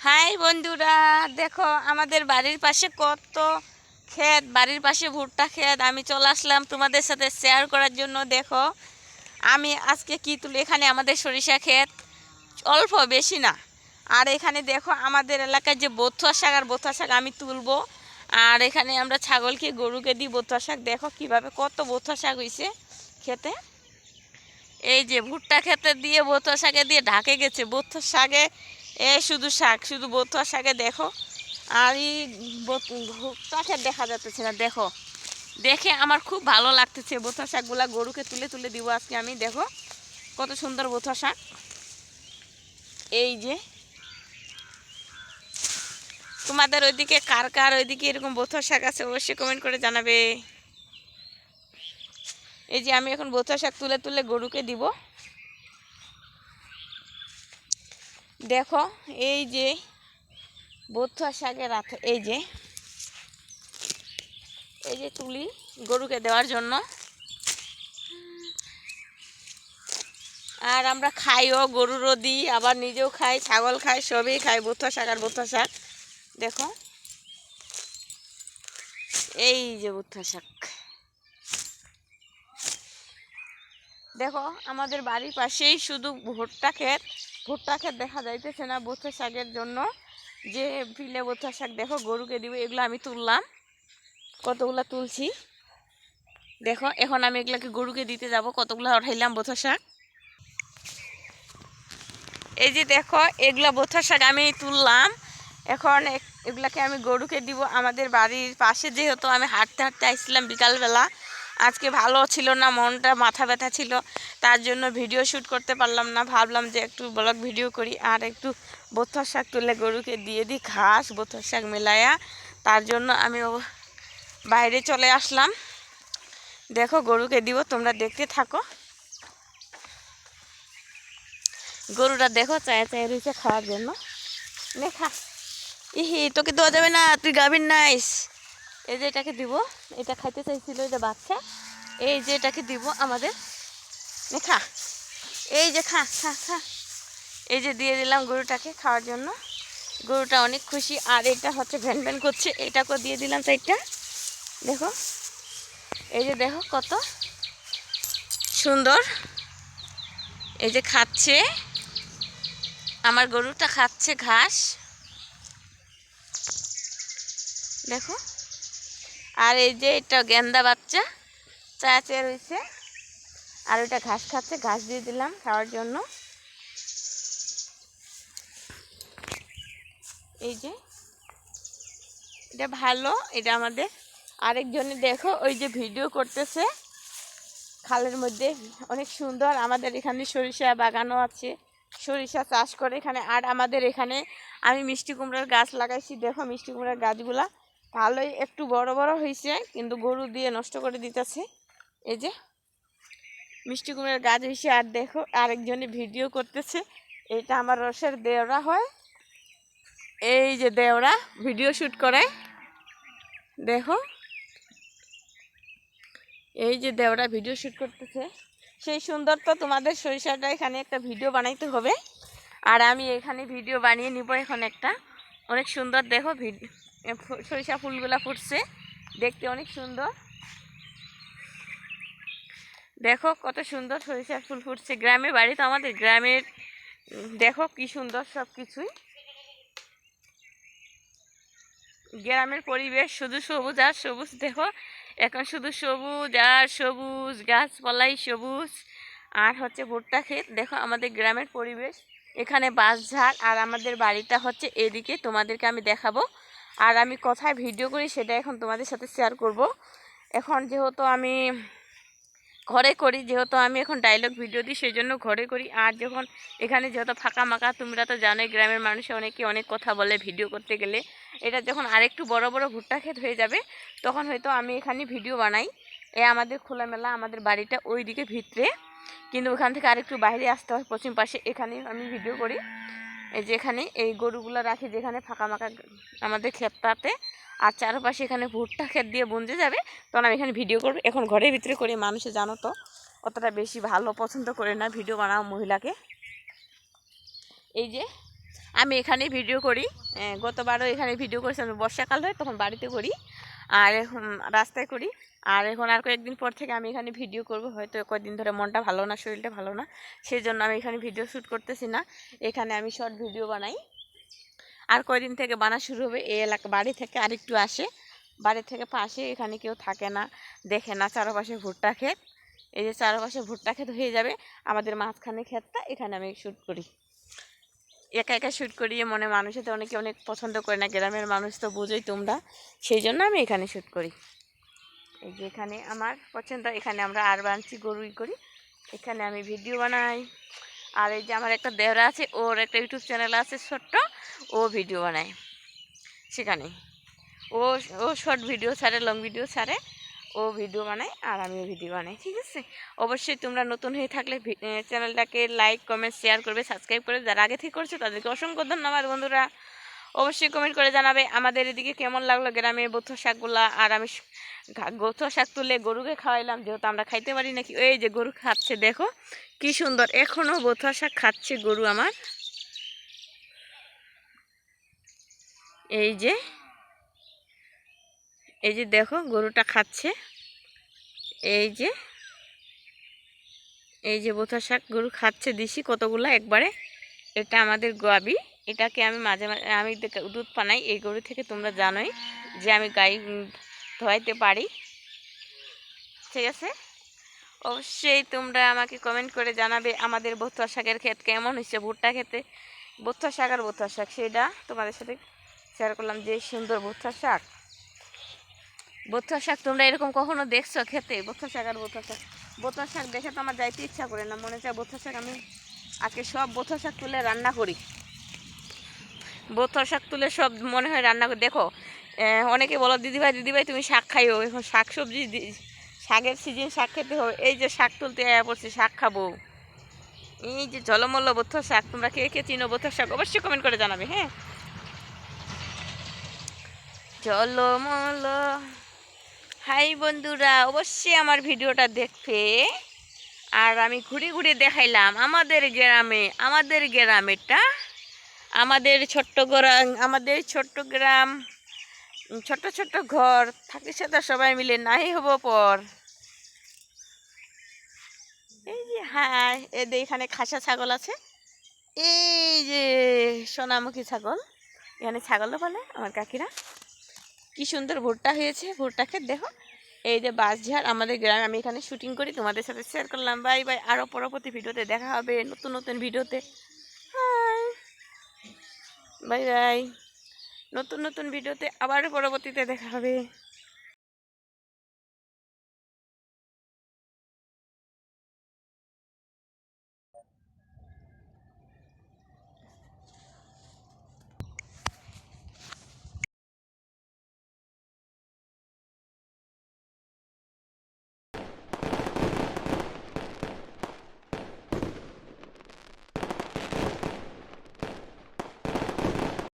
High বন্ধুরা, দেখো আমাদের বাড়ির পাশে কত ক্ষেত, বাড়ির পাশে ভুট্টা ক্ষেত। আমি চলে আসলাম তোমাদের সাথে শেয়ার করার জন্য। দেখো, আমি আজকে কি তুলি এখানে? আমাদের সরিষা ক্ষেত। অল্প, বেশি না। আর এখানে দেখো আমাদের এলাকায় যে বথুয়া শাক আর বথুয়া শাক আমি তুলবো। আর এখানে আমরা ছাগলকে, গরুকে দিই বথুয়া শাক। দেখো কীভাবে কত বথুয়া শাক হয়েছে খেতে। এই যে ভুট্টা খেতে দিয়ে বথুয়া শাকে দিয়ে ঢাকে গেছে। বথুয়া শাকে এ, শুধু শাক, শুধু বথুয়া শাকে দেখো। আর এই বত- ভুট্টা ক্ষেত দেখা যাচ্ছে না, দেখো। দেখে আমার খুব ভালো লাগতেছে বথুয়া শাকগুলা গরুকে তুলে তুলে দিব আজকে আমি, দেখো। কত সুন্দর বথুয়া শাক। এই যে। তোমাদের ওইদিকে কার কার ওইদিকে এরকম বথুয়া শাক আছে অবশ্যই কমেন্ট করে জানাবে। এই যে আমি এখন বথুয়া শাক তুলে তুলে গরুকে দিব। দেখো, এই যে বথুয়া শাকের রাত এই যে এই যে তুলি গরুকে দেওয়ার জন্য। আর আমরা খাইও, গরুরও দিই, আবার নিজেও খাই, ছাগল খাই, সবই খাই বথুয়া শাক আর বথুয়া শাক। দেখো, এই যে বথুয়া শাক। দেখো, আমাদের বাড়ির পাশেই শুধু ভুট্টা ক্ষেত ভুট্টা ক্ষেত দেখা যাইতেছে না বোথা শাকের জন্য। যে ফিলে বোথা শাক দেখো, গরুকে দিব, এগুলো আমি তুললাম। কতগুলো তুলছি? দেখো, এখন আমি এগুলাকে গরুকে দিতে যাব, কতগুলো উঠাইলাম বোথা শাক। এই যে দেখো, এগুলা বোথা শাক আমি তুললাম। এখন এগুলাকে আমি গরুকে দিব। আমাদের বাড়ির পাশে যেহেতু আমি হাঁটতে হাঁটতে আসছিলাম বিকালবেলা আজকে ভালো ছিল না, মনটা মাথা ব্যথা ছিল, তার জন্য ভিডিও শ্যুট করতে পারলাম না। ভাবলাম যে একটু ব্লগ ভিডিও করি, আর একটু বথুয়া শাক তুলে গরুকে দিয়ে দিই, ঘাস বথুয়া শাক মেলায়া। তার জন্য আমি বাইরে চলে আসলাম। দেখো, গরুকে দিব, তোমরা দেখতে থাকো। গরুটা দেখো, চায় চায় রয়েছে খাওয়ার জন্য। খা। ইহি, তোকে দেওয়া যাবে না, তুই গাভীর নাইস। এই যে এটাকে দিব। এটা খাইতে চাইছিল এটা বাচ্চা। এই যে এটাকে দিব আমাদের। খা। এই যে খা খা খা। এই যে দিয়ে দিলাম গরুটাকে খাওয়ার জন্য। গরুটা অনেক খুশি। আর এটা হচ্ছে ভ্যান ভ্যান করছে। এটাকে দিয়ে দিলাম চারটা। দেখো। এই যে দেখো কত সুন্দর। এই যে খাচ্ছে। আমার গরুটা খাচ্ছে ঘাস। দেখো। আর এই যে এটা গেন্দা বাচ্চা, চা চেয়ে রয়েছে আর ওটা ঘাস খাচ্ছে, ঘাস দিয়ে দিলাম খাওয়ার জন্য। এই যে, এটা ভালো, এটা আমাদের। আরেকজনে দেখো, ওই যে ভিডিও করতেছে। খালের মধ্যে অনেক সুন্দর, আমাদের এখানে সরিষা বাগানও আছে। সরিষা চাষ করে এখানে, আর আমাদের এখানে আমি মিষ্টি কুমড়ার গাছ লাগাইছি। দেখো মিষ্টি কুমড়ার গাছগুলা। ভালোই একটু বড় বড় হয়েছে কিন্তু গরু দিয়ে নষ্ট করে দিতেছে। এই যে, মিষ্টি কুমড়ার গাছ হয়েছে আর দেখো আরেকজনে ভিডিও করতেছে। এটা আমার রসের দেওরা হয়। এই যে দেওরা, ভিডিও শ্যুট করে। দেখো, এই যে দেওরা ভিডিও শ্যুট করতেছে। সেই সুন্দর তো তোমাদের সরিষাটা এখানে একটা ভিডিও বানাইতে হবে। আর আমি এখানে ভিডিও বানিয়ে নিব এখন একটা। অনেক সুন্দর, দেখো ভিডিও সরিষা ফুলগুলা ফুটছে। দেখতে অনেক সুন্দর। দেখো কত সুন্দর সরিষার ফুল ফুটছে। গ্রামে বাড়ি তো আমাদের গ্রামের। দেখো কি সুন্দর সব কিছুই গ্রামের পরিবেশ শুধু সবুজ আর সবুজ, দেখো। এখন শুধু সবুজ আর সবুজ, গাছপালাই সবুজ। আর হচ্ছে ভুট্টা ক্ষেত, দেখো আমাদের গ্রামের পরিবেশ। এখানে বাঁশঝাড় আর আমাদের বাড়িটা হচ্ছে এদিকে। তোমাদেরকে আমি দেখাবো। আর আমি কোথায় ভিডিও করি সেটা এখন তোমাদের সাথে শেয়ার করব। এখন যেহেতু আমি ঘরে করি, যেহেতু আমি এখন ডায়লগ ভিডিও দিই সেই জন্য ঘরে করি। আর যখন এখানে যেহেতু ফাঁকা মাকা, তোমরা তো জানোই গ্রামের মানুষে অনেকে অনেক কথা বলে ভিডিও করতে গেলে। এটা যখন আরেকটু বড় বড় ভুট্টা ক্ষেত হয়ে যাবে, তখন হয়তো আমি এখানে ভিডিও বানাই। এ আমাদের খোলামেলা, আমাদের বাড়িটা ওই দিকে ভিতরে। কিন্তু ওখান থেকে আরেকটু বাইরে আসতে হয়, পশ্চিম পাশে। এখানে আমি ভিডিও করি। এই যেখানে এই গরুগুলো রাখি যেখানে ফাঁকা মাকা আমাদের ক্ষেতটাতে। আর চারপাশে এখানে ভুট্টা ক্ষেত দিয়ে বঞ্জে যাবে। তখন আমি এখানে ভিডিও করব। এখন ঘরের ভিতরে করে মানুষে জানো তো, অতটা বেশি ভালো পছন্দ করে না ভিডিও বানাও মহিলাকে। এই যে আমি এখানে ভিডিও করি। গতবারও এখানে ভিডিও করেছি, আমি বর্ষাকাল হয়, তখন বাড়িতে করি। আর এখন রাস্তায় করি। আর এখন আর কয়েকদিন পর থেকে আমি এখানে ভিডিও করব, হয়তো কয়েকদিন ধরে মনটা ভালো না, শরীরটা ভালো না। সেই জন্য আমি এখানে ভিডিও শ্যুট করতেছি না। এখানে আমি শর্ট ভিডিও বানাই। আর কয়দিন থেকে বানা শুরু হবে এই এলাকা, বাড়ি থেকে আরেকটু আসে। বাড়ি থেকে পাশে এখানে কেউ থাকে না, দেখে না, চারপাশে ভুট্টা ক্ষেত। এই যে চারপাশে ভুট্টা ক্ষেত হয়ে যাবে, আমাদের মাঝখানে ক্ষেতটা, এখানে আমি শ্যুট করি। একা একা শ্যুট করিয়ে মনে মানুষের তো অনেকে অনেক পছন্দ করে না, গ্রামের মানুষ তো বুঝোই তোমরা। সেই জন্য আমি এখানে শ্যুট করি। এই যে এখানে আমার পছন্দ, এখানে আমরা আর বানছি গরুই করি। এখানে আমি ভিডিও বানাই। আর এই যে আমার একটা দেহরা আছে, ওর একটা ইউটিউব চ্যানেল আছে ছোট্ট, ও ভিডিও বানায়। সেখানে। ও ও শর্ট ভিডিও ছাড়ে লং ভিডিও ছাড়ে। ও ভিডিও বানায় আর আমিও ভিডিও বানাই, ঠিক আছে? অবশ্যই তোমরা নতুন হয়ে থাকলে চ্যানেলটাকে লাইক কমেন্ট শেয়ার করবে সাবস্ক্রাইব করে যারা আগে থেকে করছে তাদেরকে অসংখ্য ধন্যবাদ বন্ধুরা। অবশ্যই কমেন্ট করে জানাবে আমাদের এদিকে কেমন লাগল গ্রামের বথ শাকগুলা আর আমি গথ শাক তুলে গরুকে খাওয়াইলাম, যেহেতু আমরা খাইতে পারি নাকি, এই যে গরু খাচ্ছে দেখো, কি সুন্দর এখনও বথ শাক খাচ্ছে গরু আমার। এই যে এই যে দেখো, গরুটা খাচ্ছে। এই যে এই যে বোথা শাক গরু খাচ্ছে দিছি কতগুলো একবারে। এটা আমাদের গাবি এটাকে আমি মাঝে মাঝে, আমি দুধ পানাই। এই গরু থেকে তোমরা জানোই যে আমি গাই ধোয়াইতে পারি। ঠিক আছে? অবশ্যই তোমরা আমাকে কমেন্ট করে জানাবে আমাদের বথুয়া শাকের ক্ষেত কেমন হয়েছে, ভুট্টা খেতে বথুয়া শাক আর বথুয়া শাক, সেটা তোমাদের সাথে শেয়ার করলাম যে সুন্দর বথুয়া শাক। বথুয়া শাক তোমরা এরকম কখনো দেখছ খেতে? বথুয়া শাক আর বথুয়া শাক বথুয়া শাক দেখে তো আমার যাইতে ইচ্ছা করে না, মনে চায় বথুয়া শাক আমি আজকে সব বথুয়া শাক তুলে রান্না করি। বথুয়া শাক তুলে সব মনে হয় রান্না করি। দেখো অনেকে বলো, দিদিভাই দিদিভাই, তুমি শাক খাইও, এখন শাক সবজি শাকের সিজন শাক খেতে হবে। এই যে শাক তুলতে পড়ছি, শাক খাব। এই যে জলমল্ল বথুয়া শাক তোমরা কে কে চিনো বথুয়া শাক অবশ্যই কমেন্ট করে জানাবে হ্যাঁ? জলমল হাই বন্ধুরা, অবশ্যই আমার ভিডিওটা দেখবে। আর আমি ঘুরে ঘুরে দেখাইলাম আমাদের গ্রামে, আমাদের গ্রামেরটা, আমাদের ছোট্ট গ্রাম, আমাদের ছোট্ট গ্রাম, ছোট্ট ছোট্ট ঘর, থাকি সাথে সবাই মিলে, নাই হব পর। এই যে, হাই এদের এখানে খাসা ছাগল আছে। এই যে সোনামুখী ছাগল, এখানে ছাগলও বলে আমার কাকিরা। কি সুন্দর ভোটটা হয়েছে, ভুট্টাকে দেখো। এই যে বাঁশঝাড় আমাদের গ্রামে আমি এখানে শুটিং করি, তোমাদের সাথে শেয়ার করলাম। বাই বাই আরও পরবর্তী ভিডিওতে দেখা হবে, নতুন নতুন ভিডিওতে। Bye bye. নতুন নতুন ভিডিওতে আবার পরবর্তীতে দেখা হবে।